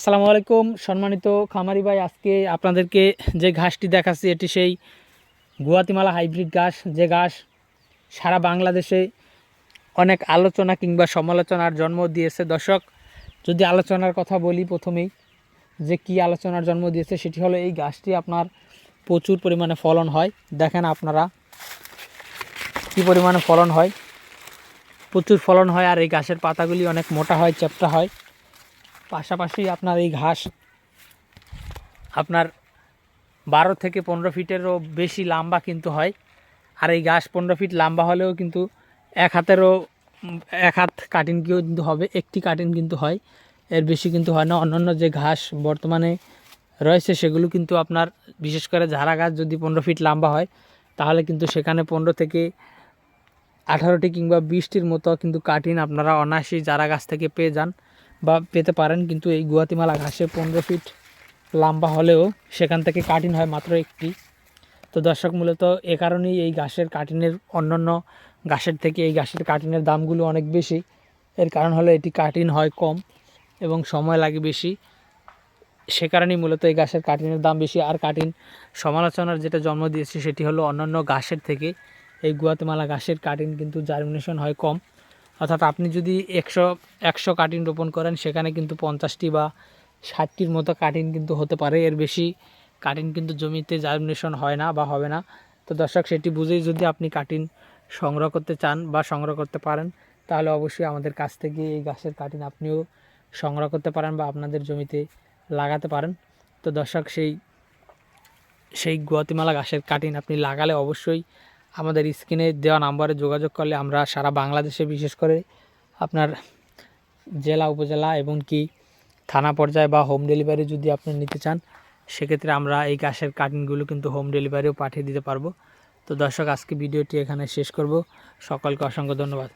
আসসালামু আলাইকুম, সম্মানিত খামারি ভাই। আজকে আপনাদেরকে যে ঘাসটি দেখাচ্ছি, এটি সেই গুয়াতিমালা হাইব্রিড ঘাস। যে ঘাস সারা বাংলাদেশে অনেক আলোচনা কিংবা সমালোচনার জন্ম দিয়েছে। দর্শক, যদি আলোচনার কথা বলি প্রথমেই, যে কি আলোচনার জন্ম দিয়েছে, সেটি হলো এই ঘাসটি আপনার প্রচুর পরিমাণে ফলন হয়। দেখেন আপনারা কি পরিমাণে ফলন হয়। প্রচুর ফলন হয় আর এই গাছের পাতাগুলি অনেক মোটা হয়, চ্যাপ্টা হয়। পাশাপাশি আপনার এই ঘাস আপনার বারো থেকে পনেরো ফিটেরও বেশি লম্বা কিন্তু হয়। আর এই ঘাস পনেরো ফিট লম্বা হলেও কিন্তু এক হাতেরও এক হাত কাটিং কিন্তু হবে, একটি কাটিং কিন্তু হয়। এর বেশি কিন্তু হয় না। অন্যান্য যে ঘাস বর্তমানে রয়েছে সেগুলো কিন্তু আপনার বিশেষ করে ঝাড়া গাছ যদি পনেরো ফিট লম্বা হয়, তাহলে কিন্তু সেখানে পনেরো থেকে আঠারোটি কিংবা বিশটির মতো কিন্তু কাটিন আপনারা অনায়াসেই চারা গাছ থেকে পেয়ে যান। বা পেতে পারেন, কিন্তু এই গুয়াতিমালা ঘাসে পনেরো ফিট লম্বা হলেও সেখান থেকে কাটিং হয় মাত্র একটি। তো দর্শক, মূলত এ কারণেই এই ঘাসের কাটিনের অন্যান্য ঘাসের থেকে এই ঘাসের কাটিনের দামগুলো অনেক বেশি। এর কারণ হলো এটি কাটিং হয় কম এবং সময় লাগে বেশি। সে কারণেই মূলত এই ঘাসের কাটিনের দাম বেশি। আর কাটিন সমালোচনার যেটা জন্ম দিয়েছে, সেটি হলো অন্যান্য ঘাসের থেকে এই গুয়াতেমালা ঘাসের কাটিন কিন্তু জার্মিনেশন হয় কম। অর্থাৎ আপনি যদি একশো একশো কাটিন রোপণ করেন, সেখানে কিন্তু পঞ্চাশটি বা ষাটটির মতো কাটিন কিন্তু হতে পারে। এর বেশি কাটিন কিন্তু জমিতে জার্মিনেশন হয় না বা হবে না। তো দর্শক, সেটি বুঝেই যদি আপনি কাটিন সংগ্রহ করতে চান বা সংগ্রহ করতে পারেন, তাহলে অবশ্যই আমাদের কাছ থেকে এই গাছের কাটিন আপনিও সংগ্রহ করতে পারেন বা আপনাদের জমিতে লাগাতে পারেন। তো দর্শক, সেই সেই গুয়াতিমালা গাছের কাটিন আপনি লাগালে অবশ্যই আমাদের স্ক্রিনে দেওয়া নাম্বারে যোগাযোগ করলে আমরা সারা বাংলাদেশে, বিশেষ করে আপনার জেলা, উপজেলা এবং কি থানা পর্যায়ে বা হোম ডেলিভারি যদি আপনি নিতে চান, সেক্ষেত্রে আমরা এই গাছের কাটিংগুলো কিন্তু হোম ডেলিভারিও পাঠিয়ে দিতে পারব। তো দর্শক, আজকে ভিডিওটি এখানে শেষ করব। সকলকে অসংখ্য ধন্যবাদ।